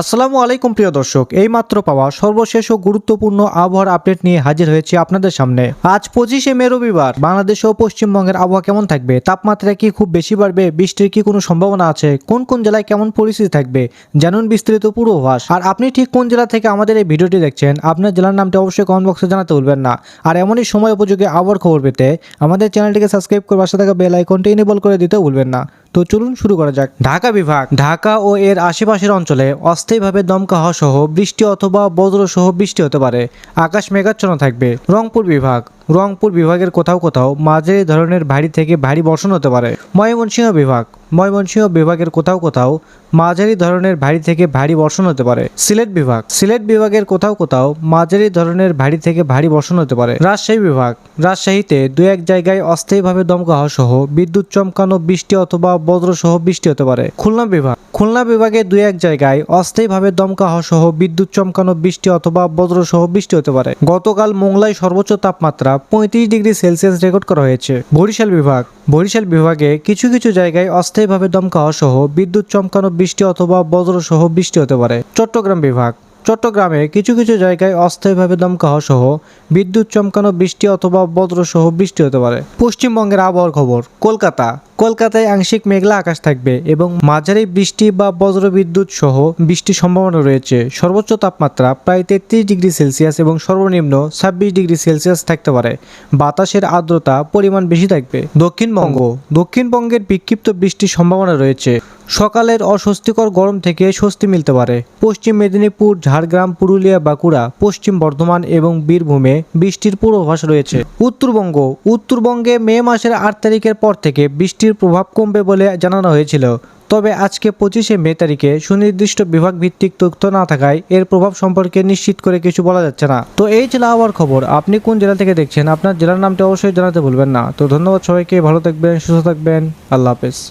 আসসালামু আলাইকুম প্রিয় দর্শক এই মাত্র পাওয়া সর্বশেষ ও গুরুত্বপূর্ণ আবহাওয়ার আপডেট নিয়ে হাজির হয়েছে আপনাদের সামনে। আজ পঁচিশে মে রবিবার, বাংলাদেশ ও পশ্চিমবঙ্গের আবহাওয়া কেমন থাকবে, তাপমাত্রা কি খুব বেশি বাড়বে, বৃষ্টির কি কোনো সম্ভাবনা আছে, কোন কোন জেলায় কেমন পরিস্থিতি থাকবে, জানুন বিস্তারিত পূর্বাভাস। আর আপনি ঠিক কোন জেলা থেকে আমাদের এই ভিডিওটি দেখছেন, আপনার জেলার নামটি অবশ্যই কমেন্ট বক্সে জানাতে ভুলবেন না। আর এমনই সময় উপযোগী আবহাওয়ার খবর পেতে আমাদের চ্যানেলটিকে সাবস্ক্রাইব করে পাশে থাকা বেল আইকনটি এনেবল করে দিতে ভুলবেন না। তো চলুন শুরু করা যাক। ঢাকা বিভাগ, ঢাকা ও এর আশেপাশের অঞ্চলে অস্থায়ীভাবে দমকা হওয়া সহ বৃষ্টি অথবা বজ্র সহ বৃষ্টি হতে পারে। আকাশ মেঘাচ্ছন্ন থাকবে। রংপুর বিভাগ। রংপুর বিভাগের কোথাও কোথাও মাঝারি ধরনের ভারী থেকে ভারী বর্ষণ হতে পারে। ময়মনসিংহ বিভাগ। ময়মনসিংহ বিভাগের কোথাও কোথাও মাঝারি ধরনের ভারী থেকে ভারী বর্ষণ হতে পারে। সিলেট বিভাগ। সিলেট বিভাগের কোথাও কোথাও মাঝারি ধরনের ভারী থেকে ভারী বর্ষণ হতে পারে। রাজশাহী বিভাগ। রাজশাহীতে দু এক জায়গায় অস্থায়ীভাবে দমকা হওয়া সহ বিদ্যুৎ চমকানো বৃষ্টি অথবা বজ্র সহ বৃষ্টি হতে পারে। খুলনা বিভাগ। খুলনা বিভাগে দুই এক জায়গায় অস্থায়ীভাবে দমকা সহ বিদ্যুৎ চমকানো বৃষ্টি অথবা বজ্রসহ বৃষ্টি হতে পারে। গতকাল মোংলায় সর্বোচ্চ তাপমাত্রা পঁয়ত্রিশ ডিগ্রি সেলসিয়াস রেকর্ড করা হয়েছে। বরিশাল বিভাগ, বরিশাল বিভাগে কিছু কিছু জায়গায় অস্থায়ীভাবে দমকা সহ বিদ্যুৎ চমকানো বৃষ্টি অথবা বজ্রসহ বৃষ্টি হতে পারে। চট্টগ্রাম বিভাগ চট্টগ্রামে কিছু কিছু জায়গায় অস্থায়ীভাবে দমকা হওয়া সহ বিদ্যুৎ চমকানো বৃষ্টি অথবা বজ্র সহ বৃষ্টি হতে পারে। পশ্চিমবঙ্গের আবহাওয়ার খবর, কলকাতা। কলকাতায় আংশিক মেঘলা আকাশ থাকবে এবং মাঝারি বৃষ্টি বা বজ্র বিদ্যুৎ সহ বৃষ্টির সম্ভাবনা রয়েছে। সর্বোচ্চ তাপমাত্রা প্রায় তেত্রিশ ডিগ্রি সেলসিয়াস এবং সর্বনিম্ন ছাব্বিশ ডিগ্রি সেলসিয়াস থাকতে পারে। বাতাসের আর্দ্রতা পরিমাণ বেশি থাকবে। দক্ষিণবঙ্গ, দক্ষিণবঙ্গের বিক্ষিপ্ত বৃষ্টির সম্ভাবনা রয়েছে। সকালের অস্বস্তিকর গরম থেকে স্বস্তি মিলতে পারে। পশ্চিম মেদিনীপুর, ঝাড়গ্রাম, পুরুলিয়া, বাঁকুড়া, পশ্চিম বর্ধমান এবং বীরভূমে বৃষ্টির পূর্বাভাস রয়েছে। উত্তরবঙ্গ, উত্তরবঙ্গে মে মাসের আট তারিখের পর থেকে বৃষ্টির প্রভাব কমবে বলে জানানো হয়েছিল। তবে আজকে পঁচিশে মে তারিখে সুনির্দিষ্ট বিভাগ ভিত্তিক তথ্য না থাকায় এর প্রভাব সম্পর্কে নিশ্চিত করে কিছু বলা যাচ্ছে না। তো এই ছিল আবার খবর। আপনি কোন জেলা থেকে দেখছেন? আপনার জেলার নামটা অবশ্যই জানাতে ভুলবেন না। তো ধন্যবাদ সবাইকে। ভালো থাকবেন, সুস্থ থাকবেন। আল্লাহ হাফেজ।